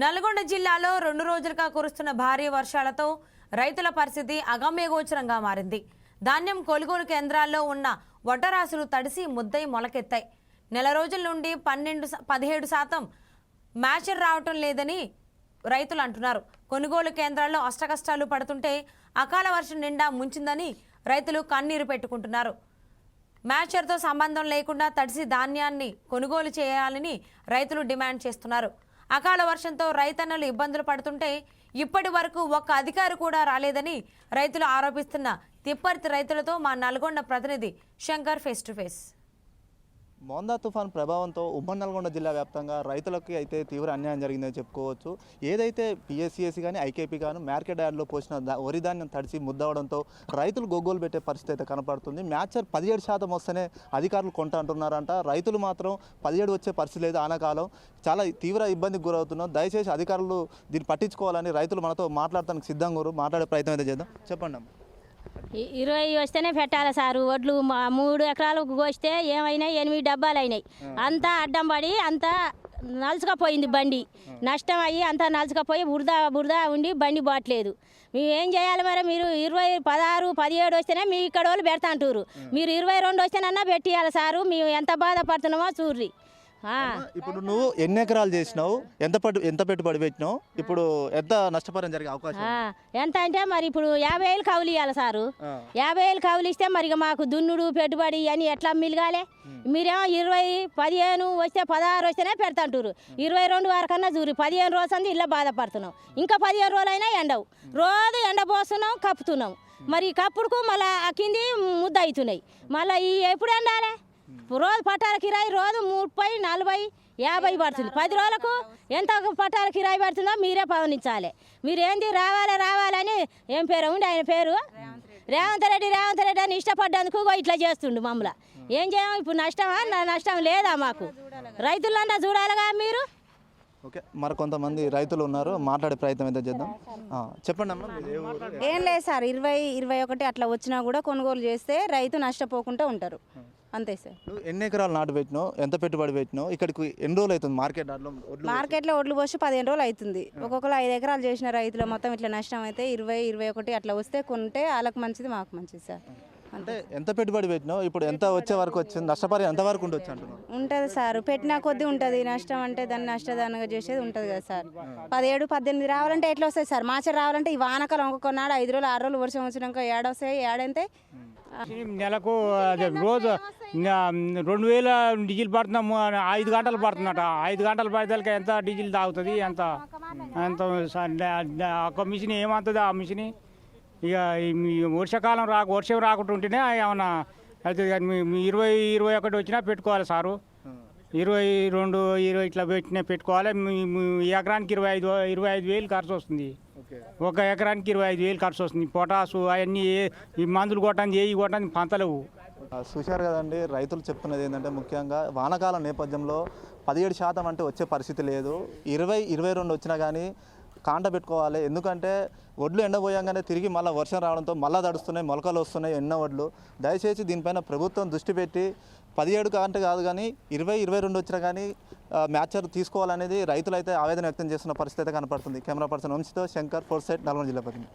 నల్గొండ జిల్లాలో రెండు రోజులుగా కురుస్తున్న భారీ వర్షాలతో రైతుల పరిస్థితి అగమ్యగోచరంగా మారింది. ధాన్యం కొనుగోలు కేంద్రాల్లో ఉన్న వడ్డరాసులు తడిసి ముద్దై మొలకెత్తాయి. నెల రోజుల నుండి పన్నెండు పదిహేడు శాతం మ్యాచర్ రావటం లేదని రైతులు అంటున్నారు. కొనుగోలు కేంద్రాల్లో అష్టకష్టాలు పడుతుంటే అకాల వర్షం నిండా ముంచిందని రైతులు కన్నీరు పెట్టుకుంటున్నారు. మ్యాచర్తో సంబంధం లేకుండా తడిసి ధాన్యాన్ని కొనుగోలు చేయాలని రైతులు డిమాండ్ చేస్తున్నారు. అకాల వర్షంతో రైతన్నలు ఇబ్బందులు పడుతుంటే ఇప్పటి వరకు ఒక్క అధికారి కూడా రాలేదని రైతులు ఆరోపిస్తున్న తిప్పర్తి రైతులతో మా నల్గొండ ప్రతినిధి Shankar face to face Montha తుఫాన్ ప్రభావంతో ఉమ్మడి నల్గొండ జిల్లా వ్యాప్తంగా రైతులకి అయితే తీవ్ర అన్యాయం జరిగిందని చెప్పుకోవచ్చు. ఏదైతే పిఎస్సిఎస్సి కానీ ఐకేపీ కానీ మార్కెట్ యార్డ్లో పోసిన వరి ధాన్యం తడిసి ముద్దవడంతో రైతులు గొగ్గోలు పెట్టే పరిస్థితి అయితే కనపడుతుంది. మ్యాచర్ పదిహేడు శాతం వస్తేనే అధికారులు కొంట అంటున్నారంట రైతులు మాత్రం పదిహేడు వచ్చే పరిస్థితి లేదు ఆనకాలం. చాలా తీవ్ర ఇబ్బందికి గురవుతున్నాం. దయచేసి అధికారులు దీన్ని పట్టించుకోవాలని రైతులు మనతో మాట్లాడటానికి సిద్ధంగా మాట్లాడే ప్రయత్నం అయితే చేద్దాం. చెప్పండి అమ్మా ఇరవై వస్తేనే పెట్టాలి సారు. వడ్లు మా మూడు ఎకరాలకు కోస్తే ఏమైనా ఎనిమిది డబ్బాలు అయినాయి. అంతా అడ్డం పడి అంతా నలుసుకపోయింది బండి. నష్టం అయ్యి అంతా నలుసుకపోయి బురద బురద ఉండి బండి బాట్లేదు. మేము ఏం చేయాలి మరి? మీరు ఇరవై పదహారు పదిహేడు వస్తేనే మీ ఇక్కడ వాళ్ళు పెడతా అంటారు మీరు ఇరవై రెండు వస్తేనన్నా పెట్టియాలి సారు. మేము ఎంత బాధపడుతున్నామో చూర్రి. ఇప్పుడు నువ్వు ఎన్ని ఎకరాలు చేసినావు? ఎంత పట్టు ఎంత పెట్టుబడి పెట్టినావు? ఇప్పుడు ఎంత నష్టపరం జరిగే అవకాశం? ఎంత అంటే మరి ఇప్పుడు యాభై వేలు కవులు ఇవ్వాలి సారు. యాభై వేలు కవులు ఇస్తే మరి మాకు దున్నుడు పెట్టుబడి అని ఎట్లా మిలగాలి? మీరేమో ఇరవై పదిహేను వస్తే పదహారు వస్తేనే పెడతాంటారు ఇరవై రెండు వరకన్నా చూరి పదిహేను రోజు అంది ఇలా బాధపడుతున్నాం. ఇంకా పదిహేను రోజులైనా ఎండవు. రోజు ఎండ పోస్తున్నాం కప్పుతున్నాం. మరి కప్పుడుకు మళ్ళీ ఆ కింది ముద్ద అవుతున్నాయి మళ్ళీ ఈ ఎప్పుడు ఎండాలి? రోజు పట్టాల కిరాయి రోజు ముప్పై నలభై యాభై పడుతుంది. పది రోజులకు ఎంత పట్టాల కిరాయి పడుతుందో మీరే పవనించాలి. మీరేంది రావాలి రావాలని ఏం పేరు ఉండి? ఆయన పేరు? రేవంత్ రెడ్డి రేవంత్ రెడ్డి అని ఇష్టపడ్డందుకు ఇట్లా చేస్తుండు మమ్మల్ని. ఏం చేయము ఇప్పుడు నష్టమా? నష్టం లేదా మాకు? రైతులన్నా చూడాలిగా మీరు? ఓకే మరి కొంతమంది రైతులు ఉన్నారు మాట్లాడే ప్రయత్నం అయితే చేద్దాం. చెప్పండి అమ్మా. ఏ లేదు సార్ ఇరవై ఇరవై ఒకటి అట్లా వచ్చినా కూడా కొనుగోలు చేస్తే రైతు నష్టపోకుండా ఉంటారు. అంతే సార్. నువ్వు ఎన్ని ఎకరాలు నాటు పెట్టినావు? ఎంత పెట్టుబడి పెట్టినావు? ఇక్కడికి ఎన్ని రోజులు అవుతుంది? మార్కెట్ మార్కెట్లో ఒడ్లు పోసి పదిహేను రోజులు అవుతుంది. ఒక్కొక్కరు ఐదు ఎకరాలు చేసిన రైతులు మొత్తం ఇట్లా నష్టం అయితే ఇరవై ఇరవై ఒకటి అట్లా వస్తే కొంటే వాళ్ళకి మంచిది మాకు మంచిది సార్. అంటే ఎంత పెట్టుబడి పెట్టినావు? ఇప్పుడు ఎంత వచ్చే వరకు వచ్చింది? నష్టపరి ఎంత వరకు ఉండొచ్చు అంటున్నావు? ఉంటుంది సార్. పెట్టినా కొద్దీ ఉంటుంది. నష్టం అంటే దాన్ని నష్టదానంగా చేసేది ఉంటుంది కదా సార్. పదిహేడు పద్దెనిమిది రావాలంటే ఎట్లా వస్తాయి సార్? మాచర్ రావాలంటే ఈ వానకాలం ఒక్కొక్క నాడు ఐదు రోజులు ఆరు రోజులు వర్షం వచ్చినాక ఏడొస్తాయి ఏడంతే? నెలకు అదే రోజు రెండు వేల డీజిల్ పడుతున్నాము ఐదు గంటలు పడుతుందట. ఐదు గంటలు పడేదానికి ఎంత డీజిల్ తాగుతుంది? ఎంత? ఎంత ఒక మిషన్ ఏమవుతుంది ఆ మిషన్? ఇక వర్షాకాలం రాక వర్షం రాకుండా ఉంటేనే ఏమన్నా అయితే కానీ మీ- మీ ఇరవై ఇరవై ఒకటి వచ్చినా పెట్టుకోవాలి సారు. ఇరవై రెండు ఇరవై ఇట్లా పెట్టినా పెట్టుకోవాలి. ఎకరానికి ఇరవై ఐదు ఇరవై ఐదు వేలు ఖర్చు వస్తుంది. ఒక ఎకరానికి ఇరవై ఐదు వేలు ఖర్చు వస్తుంది. పొటాసు అవన్నీ ఏ- ఈ మందులు కొట్టడానికి ఏ కొట్టడానికి పంతలేవు చూశారు కదండి రైతులు చెప్తున్నది ఏంటంటే ముఖ్యంగా వానకాలం నేపథ్యంలో పదిహేడు శాతం అంటే వచ్చే పరిస్థితి లేదు. ఇరవై ఇరవై రెండు వచ్చినా కానీ కాంట పెట్టుకోవాలి. ఎందుకంటే వడ్లు ఎండబోయంగానే తిరిగి మళ్ళీ వర్షం రావడంతో మళ్ళీ తడుస్తున్నాయి మొలకలు వస్తున్నాయి ఎన్న వడ్లు. దయచేసి దీనిపైన ప్రభుత్వం దృష్టి పెట్టి పదిహేడు కాంట కాదు కానీ ఇరవై ఇరవై రెండు వచ్చినా కానీ మ్యాచర్ తీసుకోవాలనేది రైతులు అయితే ఆవేదన వ్యక్తం చేస్తున్న పరిస్థితి అయితే కనపడుతుంది. కెమెరా పర్సన్ వంశీతో శంకర్ ఫోర్ సైట్ నల్గొండ జిల్లా ప్రతినిధి.